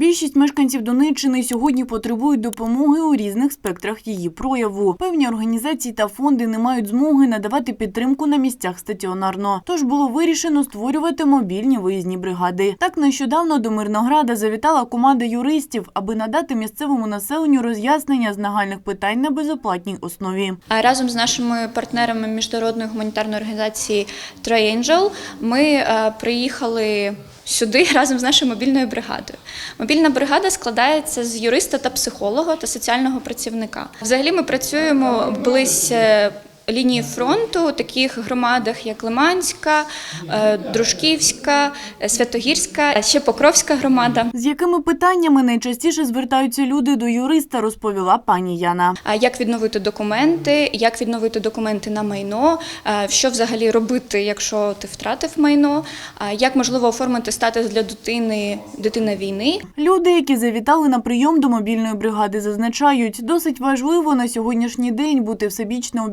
Більшість мешканців Донеччини сьогодні потребують допомоги у різних спектрах її прояву. Певні організації та фонди не мають змоги надавати підтримку на місцях стаціонарно. Тож було вирішено створювати мобільні виїзні бригади. Так нещодавно до Мирнограда завітала команда юристів, аби надати місцевому населенню роз'яснення з нагальних питань на безоплатній основі. А разом з нашими партнерами міжнародної гуманітарної організації Triangel ми е, приїхали сюди разом з нашою мобільною бригадою. Мобільна бригада складається з юриста та психолога та соціального працівника. Взагалі ми працюємо близь. Е, Лінії фронту у таких громадах, як Лиманська, е, Дружківська, е, Святогірська, ще Покровська громада. З якими питаннями найчастіше звертаються люди до юриста, розповіла пані Яна. А Як відновити документи, як відновити документи на майно, е, що взагалі робити, якщо ти втратив майно, як можливо оформити статус для дитини дитина війни. Люди, які завітали на прийом до мобільної бригади, зазначають, досить важливо на сьогоднішній день бути всебічно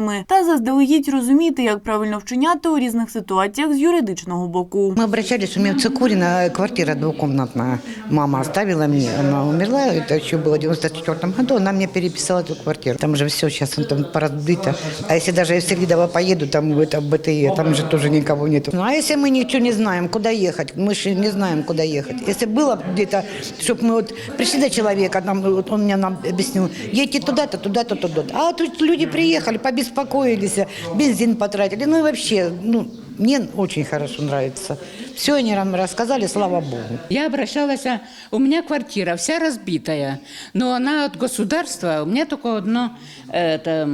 обізнаними та заздалегідь розуміти, як правильно вчиняти у різних ситуаціях з юридичного боку. Мы обращались, у меня в Цикурино квартира двухкомнатная. Мама оставила мне, она умерла, это еще было в 94 году, она мне переписала эту квартиру. Там же все сейчас он там поразбито. А если даже я в Селидово поеду, там в это БТЕ, там же тоже никого нету. Ну а если мы ничего не знаем, куда ехать? Мы же не знаем, куда ехать. Если было где-то, чтобы мы вот пришли до человека, там, вот он мне нам объяснил, едьте туда-то, туда-то, туда-то. А тут люди приехали, побеспокоились, бензин потратили. Ну и вообще, ну, мне очень хорошо нравится. Все они нам рассказали, слава Богу. Я обращалась, а у меня квартира вся разбитая, но она от государства, у меня только одно, это,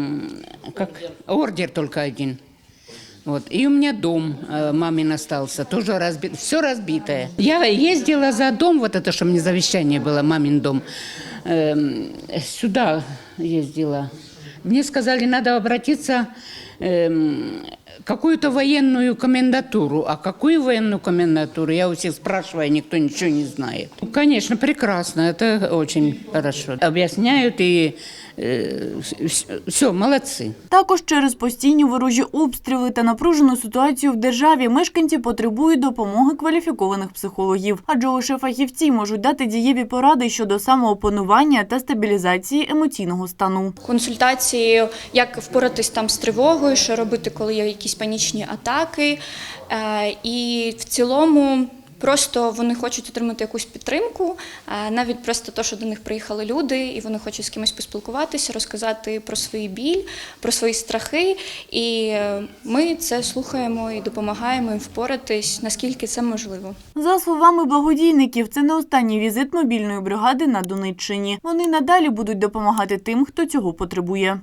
как, ордер только один. Вот. И у меня дом э, мамин остался, тоже разбит, все разбитое. Я ездила за дом, вот это, что мне завещание было, мамин дом, эм, сюда ездила. Мне сказали, надо обратиться эм, какую-то военную комендатуру. А какую военную комендатуру? Я у всех спрашиваю, никто ничего не знает. Ну, Конечно, прекрасно, это очень хорошо. Объясняют и все, молодцы. Також через постійні ворожі обстріли та напружену ситуацію в державі мешканці потребують допомоги кваліфікованих психологів, адже лише фахівці можуть дати дієві поради щодо самоопанування та стабілізації емоційного стану. Консультації, як впоратись там з тривогою, що робити, коли є якісь панічні атаки. Е, І в цілому. Просто вони хочуть отримати якусь підтримку, е, навіть просто те, що до них приїхали люди, і вони хочуть з кимось поспілкуватися, розказати про свій біль, про свої страхи. І е, ми це слухаємо і допомагаємо їм впоратись, наскільки це можливо. За словами благодійників, це не останній візит мобільної бригади на Донеччині. Вони надалі будуть допомагати тим, хто цього потребує.